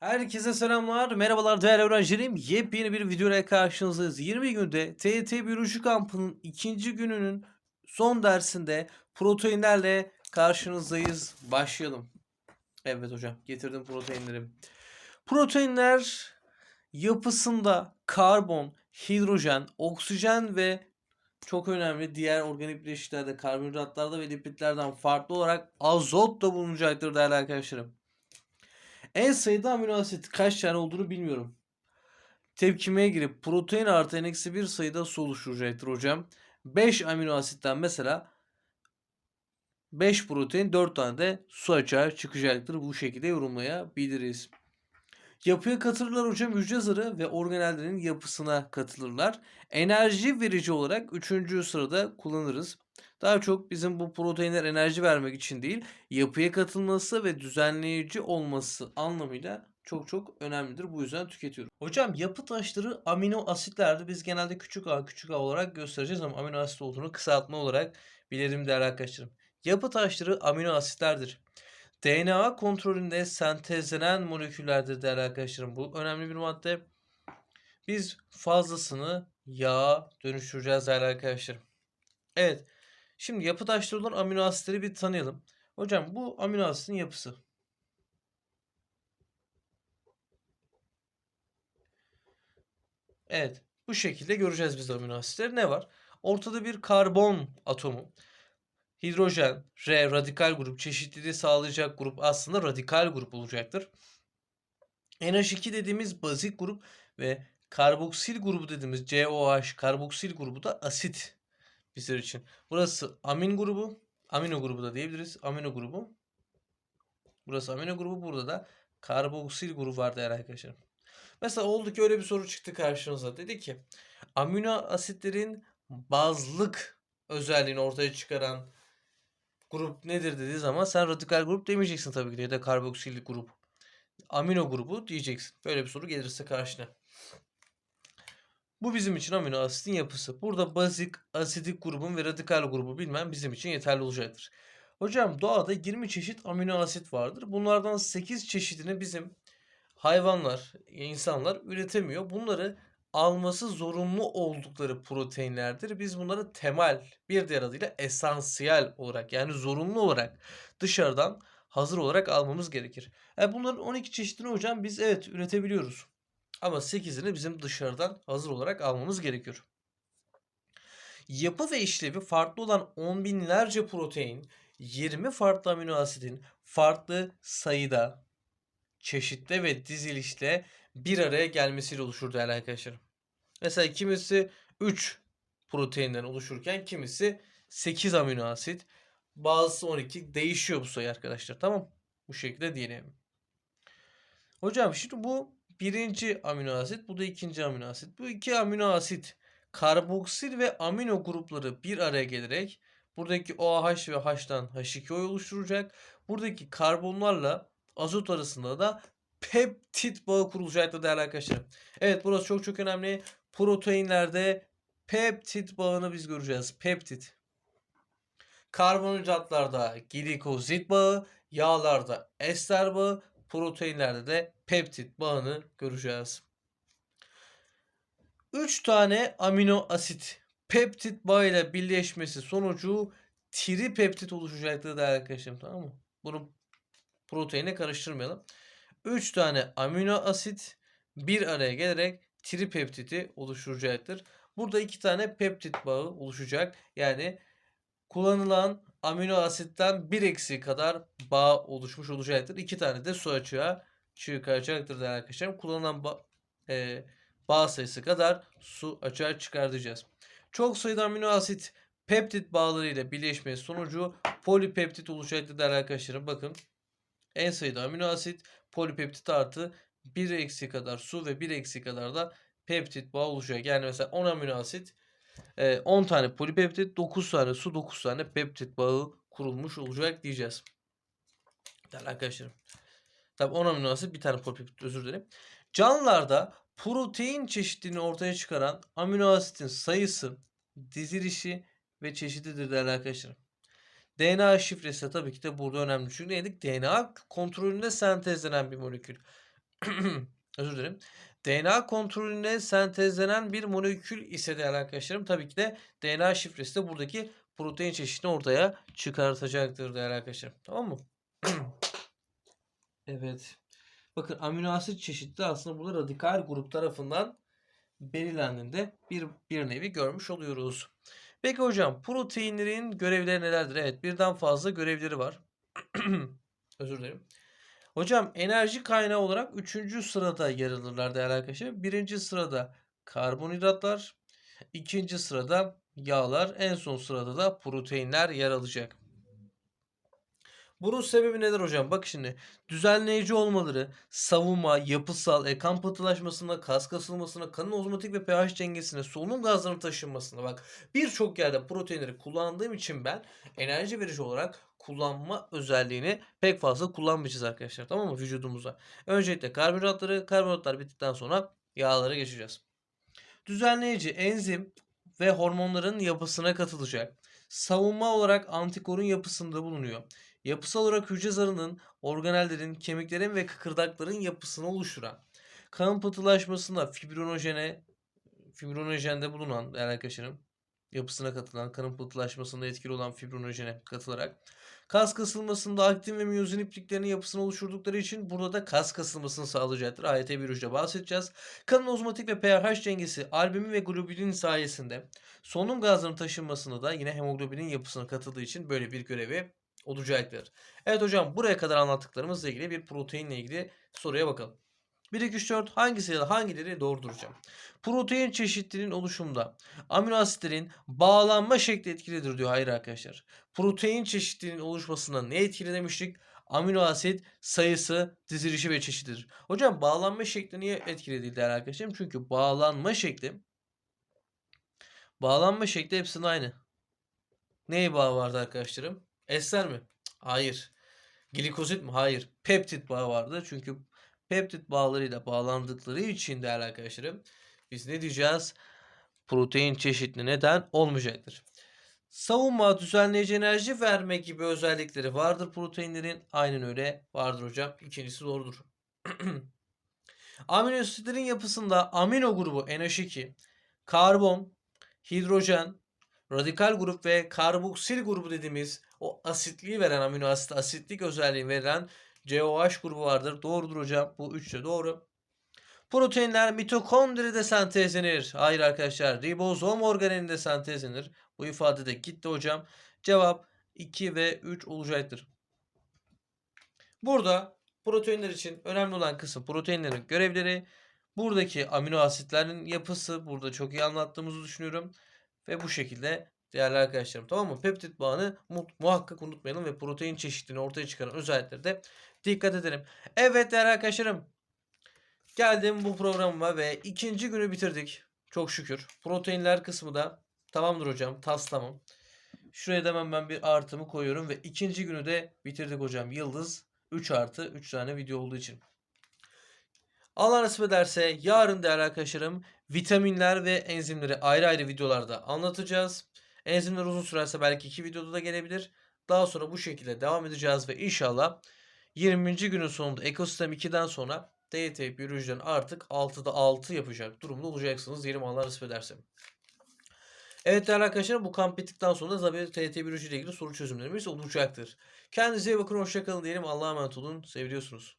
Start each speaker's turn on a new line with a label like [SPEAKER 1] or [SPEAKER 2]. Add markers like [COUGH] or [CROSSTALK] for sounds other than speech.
[SPEAKER 1] Herkese selamlar, merhabalar değerli öğrencilerim. Yepyeni bir videoyla karşınızdayız. 20 günde TYT Biyoloji Kampı'nın ikinci gününün son dersinde proteinlerle karşınızdayız. Başlayalım. Evet hocam, getirdim proteinleri. Proteinler yapısında karbon, hidrojen, oksijen ve çok önemli diğer organik bileşiklerde, karbonhidratlarda ve lipidlerden farklı olarak azot da bulunacaktır değerli arkadaşlarım. En sayıda amino asit kaç tane olduğunu bilmiyorum. Tepkimeye girip protein artı n-1 bir sayıda su oluşturacaktır hocam. 5 amino asitten mesela 5 protein 4 tane de su açığa çıkacaktır. Bu şekilde yorumlayabiliriz. Yapıya katılırlar hocam hücre zarı ve organellerin yapısına katılırlar. Enerji verici olarak 3. sırada kullanırız. Daha çok bizim bu proteinler enerji vermek için değil, yapıya katılması ve düzenleyici olması anlamıyla çok çok önemlidir. Bu yüzden tüketiyorum. Hocam yapı taşları amino asitlerdi. Biz genelde küçük a küçük a olarak göstereceğiz ama amino asit olduğunu kısaltma olarak bilelim değerli arkadaşlarım. Yapı taşları amino asitlerdir. DNA kontrolünde sentezlenen moleküllerdir değerli arkadaşlarım. Bu önemli bir madde. Biz fazlasını yağa dönüştüreceğiz değerli arkadaşlarım. Evet. Şimdi yapı taşları olan amino asitleri bir tanıyalım. Hocam bu amino asitin yapısı. Evet. Bu şekilde göreceğiz biz amino asitleri. Ne var? Ortada bir karbon atomu. Hidrojen, R radikal grup, çeşitliliği sağlayacak grup aslında radikal grup olacaktır. NH2 dediğimiz bazik grup ve karboksil grubu dediğimiz COH karboksil grubu da asit bizler için. Burası amin grubu, amino grubu da diyebiliriz. Amino grubu. Burası amino grubu, burada da karboksil grubu var değerli arkadaşlar. Mesela oldu ki öyle bir soru çıktı karşınıza. Dedi ki amino asitlerin bazlık özelliğini ortaya çıkaran grup nedir dediği zaman sen radikal grup demeyeceksin tabii ki ya da karboksil grup. Amino grubu diyeceksin. Böyle bir soru gelirse karşına. Bu bizim için amino asitin yapısı. Burada bazik, asidik grubun ve radikal grubu bilmem bizim için yeterli olacaktır. Hocam doğada 20 çeşit amino asit vardır. Bunlardan 8 çeşidini bizim hayvanlar, insanlar üretemiyor. Bunları alması zorunlu oldukları proteinlerdir. Biz bunları temel, bir diğer adıyla esansiyel olarak yani zorunlu olarak dışarıdan hazır olarak almamız gerekir. Yani bunların 12 çeşidini hocam biz evet üretebiliyoruz. Ama 8'ini bizim dışarıdan hazır olarak almamız gerekiyor. Yapı ve işlevi farklı olan on binlerce protein, 20 farklı amino asidin farklı sayıda, çeşitte ve dizilişte bir araya gelmesiyle oluşur değerli arkadaşlar. Mesela kimisi 3 proteinden oluşurken kimisi 8 amino asit, bazısı 12 değişiyor bu sayı arkadaşlar. Tamam? Bu şekilde diyelim. Hocam şimdi bu birinci amino asit, bu da ikinci amino asit. Bu iki amino asit karboksil ve amino grupları bir araya gelerek buradaki OH ve H'tan H2O oluşturacak. Buradaki karbonlarla azot arasında da peptit bağı kurulacaktır değerli arkadaşlar. Evet burası çok çok önemli. Proteinlerde peptit bağını biz göreceğiz. Peptit. Karbonhidratlarda glikozit bağı, yağlarda ester bağı, proteinlerde de peptit bağını göreceğiz. 3 tane amino asit peptit bağıyla birleşmesi sonucu tripeptit oluşacaktır değerli arkadaşlarım tamam mı? Bunu proteine karıştırmayalım. 3 tane amino asit bir araya gelerek tripeptiti oluşturacaktır. Burada iki tane peptit bağı oluşacak. Yani kullanılan amino asitten bir eksi kadar bağ oluşmuş olacaktır. İki tane de su açığa çıkacaktır değerli arkadaşlarım. Kullanılan ba e, bağ sayısı kadar su açığa çıkartacağız. Çok sayıda amino asit peptit bağlarıyla birleşmesi sonucu polipeptit oluşacaktır değerli arkadaşlarım. Bakın en sayıda amino asit polipeptit artı 1 eksi kadar su ve 1 eksi kadar da peptit bağı oluşacak. Yani mesela 10 amino asit 10 tane polipeptit 9 tane su 9 tane peptit bağı kurulmuş olacak diyeceğiz. Değerli arkadaşlarım. Tabi 10 amino asit bir tane polipeptit özür dilerim. Canlılarda protein çeşitliliğini ortaya çıkaran amino asitin sayısı, dizilişi ve çeşididir değerli arkadaşlarım. DNA şifresi de tabii ki de burada önemli. Çünkü neydik? DNA kontrolünde sentezlenen bir molekül. [CLEARS THROAT] özür dilerim. DNA kontrolüne sentezlenen bir molekül ise değerli arkadaşlarım tabii ki de DNA şifresi de buradaki protein çeşidini ortaya çıkartacaktır değerli arkadaşlarım. Tamam mı? [CLEARS THROAT] evet. Bakın amino asit çeşitli aslında burada radikal grup tarafından belirlendiğinde bir, bir nevi görmüş oluyoruz. Peki hocam proteinlerin görevleri nelerdir? Evet birden fazla görevleri var. [CLEARS THROAT] Özür dilerim. Hocam enerji kaynağı olarak 3. sırada yer alırlar değerli arkadaşlar. 1. sırada karbonhidratlar, 2. sırada yağlar, en son sırada da proteinler yer alacak. Bunun sebebi nedir hocam? Bak şimdi düzenleyici olmaları, savunma, yapısal, e, kan pıhtılaşmasına, kas kasılmasına, kanın ozmotik ve pH dengesine, solunum gazlarının taşınmasına bak birçok yerde proteinleri kullandığım için ben enerji verici olarak kullanma özelliğini pek fazla kullanmayacağız arkadaşlar tamam mı vücudumuza. Öncelikle karbonhidratları, karbonhidratlar bittikten sonra yağlara geçeceğiz. Düzenleyici enzim ve hormonların yapısına katılacak. Savunma olarak antikorun yapısında bulunuyor. Yapısal olarak hücre zarının, organellerin, kemiklerin ve kıkırdakların yapısını oluşturan. Kan pıhtılaşmasında fibrinojene, fibrinojende bulunan değerli arkadaşlarım yapısına katılan, kanın pıhtılaşmasında etkili olan fibrinojene katılarak kas kasılmasında aktin ve miyozin ipliklerinin yapısını oluşturdukları için burada da kas kasılmasını sağlayacaktır. AYT bir uçta bahsedeceğiz. Kanın ozmotik ve pH dengesi albumin ve globulin sayesinde solunum gazlarının taşınmasında da yine hemoglobinin yapısına katıldığı için böyle bir görevi olacaktır. Evet hocam buraya kadar anlattıklarımızla ilgili bir proteinle ilgili soruya bakalım. 1, 2, 3, 4 hangisi ya da hangileri doğru duracağım? Protein çeşitliliğinin oluşumunda amino asitlerin bağlanma şekli etkilidir diyor. Hayır arkadaşlar. Protein çeşitliliğinin oluşmasında ne etkili demiştik? Amino asit sayısı, dizilişi ve çeşididir. Hocam bağlanma şekli niye etkili değil değerli arkadaşlarım? Çünkü bağlanma şekli bağlanma şekli hepsinin aynı. Neye bağı vardı arkadaşlarım? Ester mi? Hayır. Glikozit mi? Hayır. Peptit bağı vardı. Çünkü peptit bağlarıyla bağlandıkları için değerli arkadaşlarım biz ne diyeceğiz? Protein çeşitli neden olmayacaktır. Savunma, düzenleyici enerji verme gibi özellikleri vardır proteinlerin. Aynen öyle vardır hocam. İkincisi doğrudur. [CLEARS THROAT] amino asitlerin yapısında amino grubu NH2, karbon, hidrojen, radikal grup ve karboksil grubu dediğimiz o asitliği veren amino asit asitlik özelliği veren COH grubu vardır. Doğrudur hocam. Bu üçü de doğru. Proteinler mitokondride sentezlenir. Hayır arkadaşlar. Ribozom organelinde sentezlenir. Bu ifade de gitti hocam. Cevap 2 ve 3 olacaktır. Burada proteinler için önemli olan kısım proteinlerin görevleri. Buradaki amino asitlerin yapısı burada çok iyi anlattığımızı düşünüyorum. Ve bu şekilde değerli arkadaşlarım tamam mı? Peptit bağını mu muhakkak unutmayalım ve protein çeşitliliğini ortaya çıkaran özellikleri de dikkat edelim. Evet değerli arkadaşlarım. Geldim bu programıma ve ikinci günü bitirdik. Çok şükür. Proteinler kısmı da tamamdır hocam. Tas tamam. Şuraya da hemen ben bir artımı koyuyorum ve ikinci günü de bitirdik hocam. Yıldız 3 artı 3 tane video olduğu için. Allah nasip ederse yarın değerli arkadaşlarım vitaminler ve enzimleri ayrı ayrı videolarda anlatacağız. Enzimler uzun sürerse belki iki videoda da gelebilir. Daha sonra bu şekilde devam edeceğiz ve inşallah 20. günün sonunda ekosistem 2'den sonra DYT biyolojiden artık 6'da 6 yapacak durumda olacaksınız. Diyelim Allah nasip ederse. Evet değerli arkadaşlar bu kamp bittikten sonra tabii TYT biyoloji ilgili soru çözümlerimiz olacaktır. Kendinize iyi bakın hoşçakalın diyelim. Allah'a emanet olun. Seviyorsunuz.